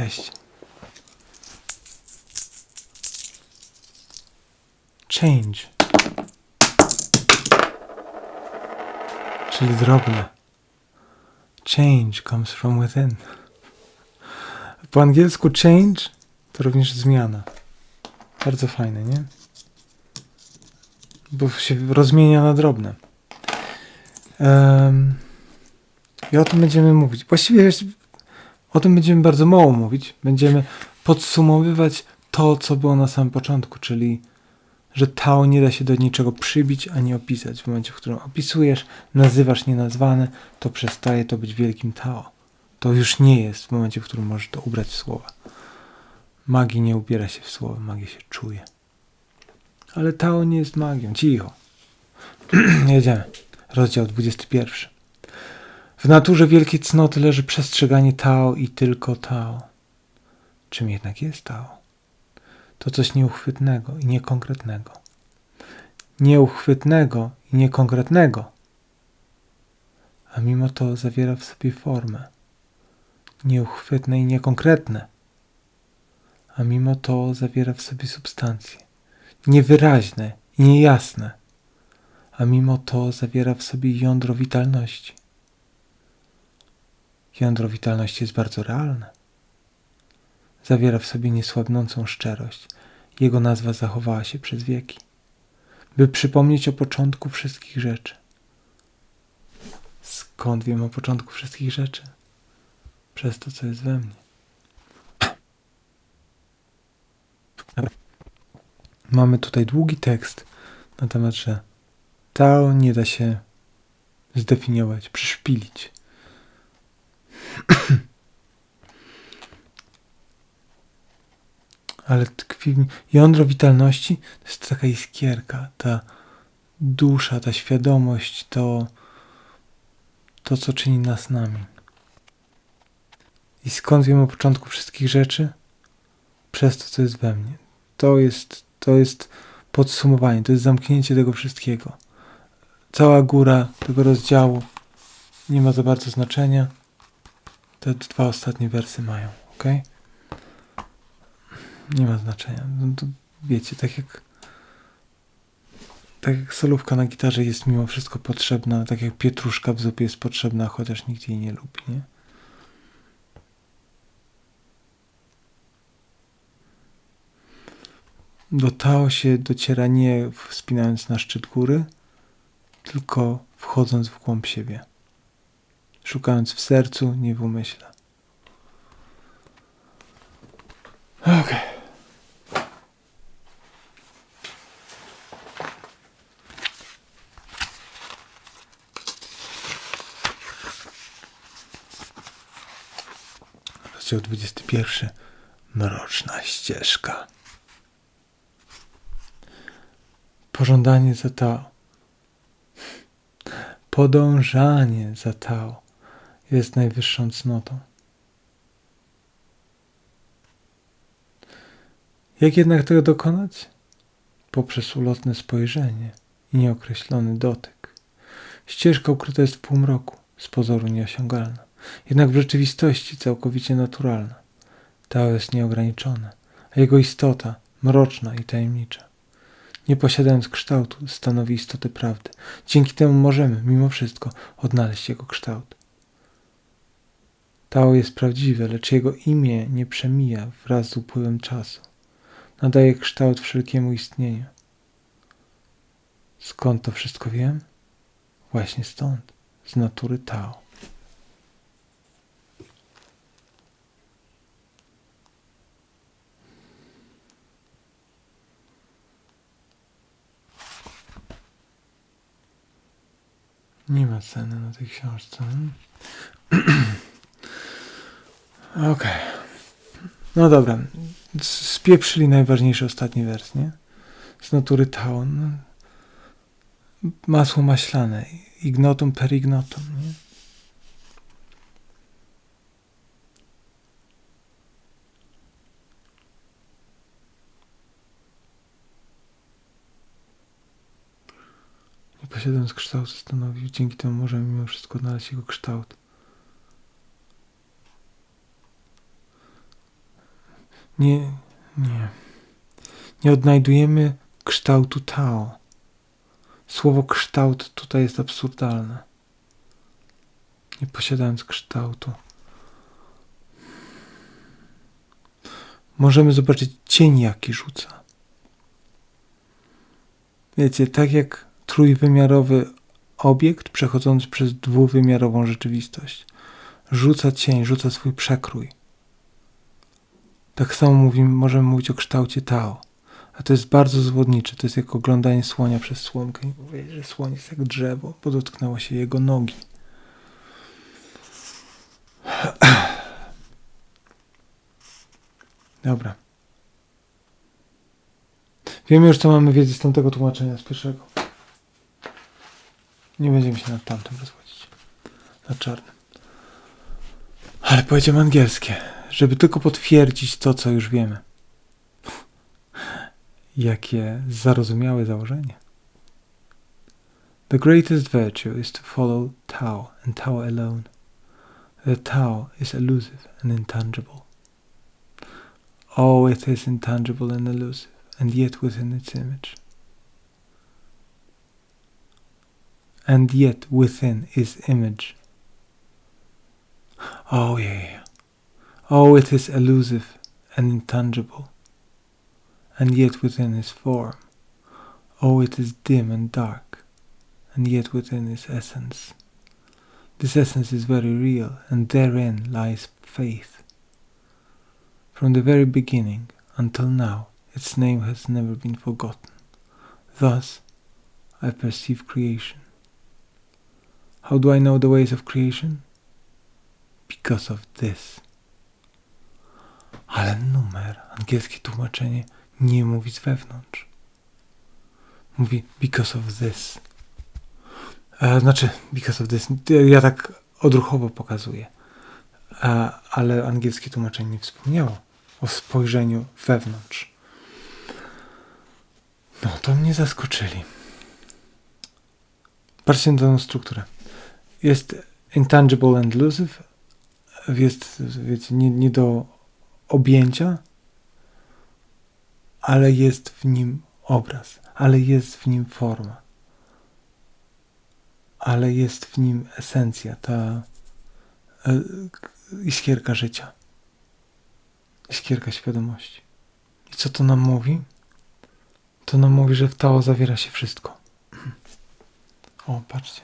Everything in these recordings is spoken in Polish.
Cześć. Change. Czyli drobne. Change comes from within. Po angielsku change to również zmiana. Bardzo fajne, nie? Bo się rozmienia na drobne. Em, I o tym będziemy mówić. Właściwie o tym będziemy bardzo mało mówić. Będziemy podsumowywać to, co było na samym początku, czyli że Tao nie da się do niczego przybić ani opisać. W momencie, w którym opisujesz, nazywasz nienazwane, to przestaje to być wielkim Tao. To już nie jest w momencie, w którym możesz to ubrać w słowa. Magii nie ubiera się w słowa, magię się czuje. Ale Tao nie jest magią. Cicho. Jedziemy. Rozdział 21. W naturze wielkiej cnoty leży przestrzeganie Tao i tylko Tao. Czym jednak jest Tao? To coś nieuchwytnego i niekonkretnego. Nieuchwytnego i niekonkretnego. A mimo to zawiera w sobie formę. Nieuchwytne i niekonkretne. A mimo to zawiera w sobie substancje. Niewyraźne i niejasne. A mimo to zawiera w sobie jądro witalności. Jądro witalności jest bardzo realne. Zawiera w sobie niesłabnącą szczerość. Jego nazwa zachowała się przez wieki, by przypomnieć o początku wszystkich rzeczy. Skąd wiem o początku wszystkich rzeczy? Przez to, co jest we mnie. Mamy tutaj długi tekst na temat, że Tao nie da się zdefiniować, przyszpilić. Ale tkwi jądro witalności to jest taka iskierka, ta dusza, ta świadomość, to, to co czyni nas nami. I skąd wiem o początku wszystkich rzeczy? Przez to, co jest we mnie. To jest, to jest podsumowanie, to jest zamknięcie tego wszystkiego. Cała góra tego rozdziału nie ma za bardzo znaczenia. Te dwa ostatnie wersy mają, ok? Nie ma znaczenia. No to wiecie, tak jak tak jak solówka na gitarze jest mimo wszystko potrzebna, tak jak pietruszka w zupie jest potrzebna, chociaż nikt jej nie lubi, nie? Do Tao się dociera nie wspinając na szczyt góry, tylko wchodząc w głąb siebie. Szukając w sercu, nie w umyśle. Okej. Rozdział 21. Mroczna ścieżka. Pożądanie za Tao. Podążanie za Tao jest najwyższą cnotą. Jak jednak tego dokonać? Poprzez ulotne spojrzenie i nieokreślony dotyk. Ścieżka ukryta jest w półmroku, z pozoru nieosiągalna, jednak w rzeczywistości całkowicie naturalna. Tao jest nieograniczone, a jego istota mroczna i tajemnicza. Nie posiadając kształtu, stanowi istotę prawdy. Dzięki temu możemy, mimo wszystko, odnaleźć jego kształt. Tao jest prawdziwe, lecz jego imię nie przemija wraz z upływem czasu. Nadaje kształt wszelkiemu istnieniu. Skąd to wszystko wiem? Właśnie stąd, z natury Tao. Nie ma ceny na tej książce. Okej. No dobra. Spieprzyli najważniejszy ostatni wers, nie? Z natury Tao. No. Masło maślane. Ignotum per ignotum, nie? Posiadając kształtu stanowi, dzięki temu możemy mimo wszystko odnaleźć jego kształt. Nie, nie. Nie odnajdujemy kształtu Tao. Słowo kształt tutaj jest absurdalne. Nie posiadając kształtu. Możemy zobaczyć cień, jaki rzuca. Wiecie, tak jak trójwymiarowy obiekt przechodzący przez dwuwymiarową rzeczywistość rzuca cień, rzuca swój przekrój. Tak samo mówimy, możemy mówić o kształcie Tao. A to jest bardzo zwodnicze. To jest jak oglądanie słonia przez słomkę i powiedzieć, że słoń jest jak drzewo, bo dotknęło się jego nogi. Dobra. Wiemy już, co mamy wiedzieć z tamtego tłumaczenia, z pierwszego. Nie będziemy się nad tamtym rozwodzić. Na czarnym. Ale powiedziałem angielskie, żeby tylko potwierdzić to, co już wiemy. Jakie zarozumiałe założenie. The greatest virtue is to follow Tao and Tao alone. The Tao is elusive and intangible. Oh, it is intangible and elusive, and yet within its image. And yet within its image. Oh, yeah. Oh, it is elusive and intangible, and yet within its form. Oh, it is dim and dark, and yet within its essence. This essence is very real, and therein lies faith. From the very beginning until now, its name has never been forgotten. Thus, I perceive creation. How do I know the ways of creation? Because of this. Ale numer, angielskie tłumaczenie, nie mówi z wewnątrz. Mówi because of this. E, znaczy, because of this. Ja tak odruchowo pokazuję. E, ale angielskie tłumaczenie nie wspomniało o spojrzeniu wewnątrz. No, to mnie zaskoczyli. Patrzcie na tę strukturę. Jest intangible and elusive. Jest, wiecie, nie, nie do objęcia, ale jest w nim obraz, ale jest w nim forma, ale jest w nim esencja, ta e, iskierka życia, iskierka świadomości. I co to nam mówi? To nam mówi, że w Tao zawiera się wszystko. O, patrzcie.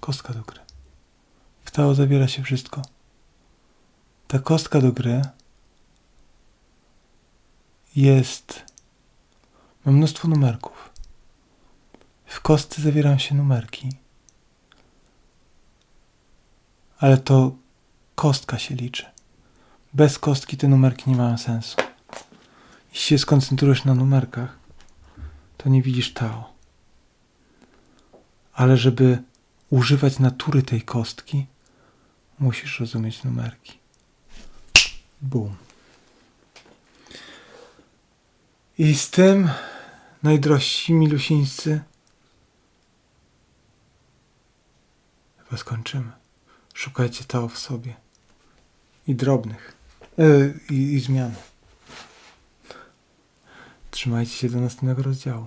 Kostka do gry. W Tao zawiera się wszystko. Ta kostka do gry jest. Ma mnóstwo numerków. W kostce zawierają się numerki. Ale to kostka się liczy. Bez kostki te numerki nie mają sensu. Jeśli się skoncentrujesz na numerkach, to nie widzisz Tao. Ale żeby używać natury tej kostki, musisz rozumieć numerki. Bum. I z tym, najdrożsi milusińscy, chyba skończymy. Szukajcie Tao w sobie. I drobnych. E, i, I zmian. Trzymajcie się do następnego rozdziału.